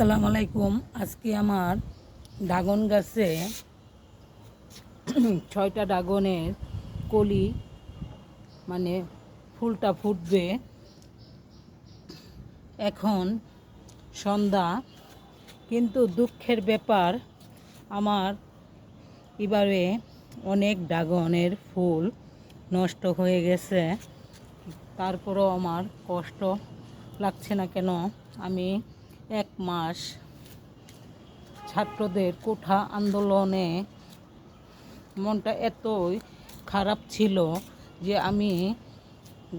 আসসালামু আলাইকুম। আজকে আমার ড্রাগন গাছে ছয়টা ড্রাগনের কলি মানে ফুলটা ফুটবে। এখন সন্ধ্যা, কিন্তু দুঃখের ব্যাপার, আমার এবারে অনেক ড্রাগনের ফুল নষ্ট হয়ে গেছে। তারপরও আমার কষ্ট লাগছে না কেন? আমি এক মাস ছাত্রদের কোঠা আন্দোলনে মনটা এতই খারাপ ছিল যে আমি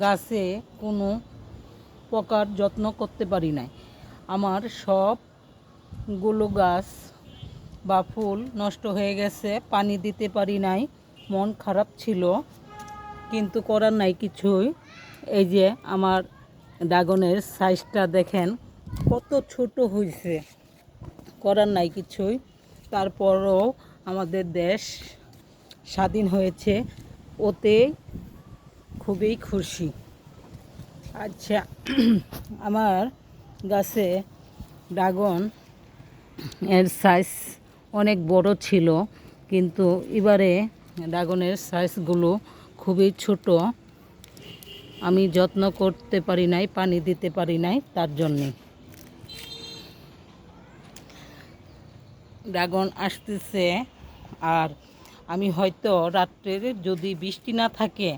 গাছে কোনো প্রকার যত্ন করতে পারি নাই। আমার সবগুলো গাছ বা ফুল নষ্ট হয়ে গেছে, পানি দিতে পারি নাই, মন খারাপ ছিল। কিন্তু করার নাই কিছুই। এই যে আমার ড্রাগনের সাইজটা দেখেন কত ছোট হয়েছে করার নাই কিছুই। তারপরও আমাদের দেশ স্বাধীন হয়েছে, ওতে খুবই খুশি। আচ্ছা আমার গাছে ড্রাগন এর সাইজ অনেক বড় ছিল, কিন্তু এবারে ড্রাগনের সাইজগুলো খুবই ছোট। আমি যত্ন করতে পারি নাই, পানি দিতে পারি নাই তার জন্যে। ড্রাগন আসতেছে। আর আমি হয়তো রাত্রের যদি বৃষ্টি না থাকে,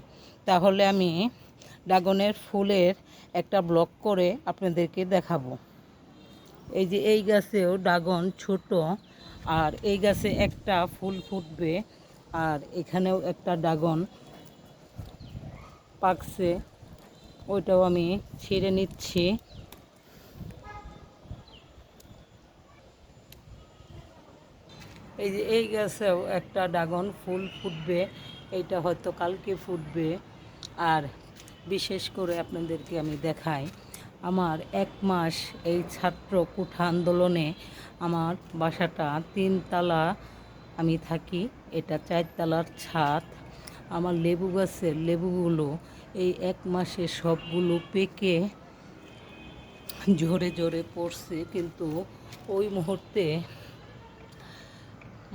তাহলে আমি ড্রাগনের ফুলের একটা ব্লক করে আপনাদেরকে দেখাবো। এই যে এই গাছেও ড্রাগন ছোট, আর এই গাছে একটা ফুল ফুটবে, আর এখানেও একটা ড্রাগন পাকছে। ওইটাও আমি ছিঁড়ে নিচ্ছি। এই যে এই গাছেও একটা ড্রাগন ফুল ফুটবে, এইটা হয়তো কালকে ফুটবে। আর বিশেষ করে আপনাদেরকে আমি দেখাই, আমার এক মাস এই ছাত্র কুঠা আন্দোলনে আমার বাসাটা তিনতলা আমি থাকি, এটা চারতলার ছাদ। আমার লেবু গাছের লেবুগুলো এই এক মাসে সবগুলো পেকে, ঝরে ঝরে পড়ছে। কিন্তু ওই মুহূর্তে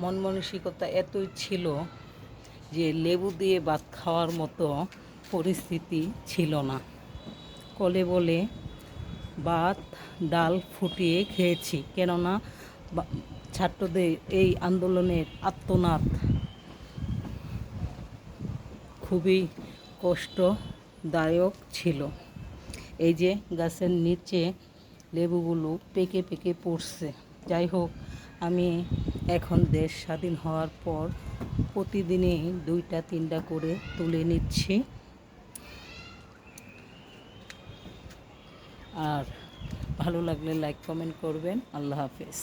মন মানসিকতা এতই ছিল যে লেবু দিয়ে ভাত খাওয়ার মতো পরিস্থিতি ছিল না। কলে বলে ভাত, ডাল ফুটিয়ে খেয়েছি। কেননা ছাত্রদের এই আন্দোলনের আত্মনাদ খুবই কষ্টদায়ক ছিল। এই যে গাছের নিচে লেবুগুলো পেকে পেকে পড়ছে। যাই হোক আমি এখন দেশ স্বাধীন হওয়ার পর প্রতিদিনই দুইটা, তিনটা করে তুলে নিচ্ছি। আর ভালো লাগলে লাইক কমেন্ট করবেন। আল্লাহ হাফেজ।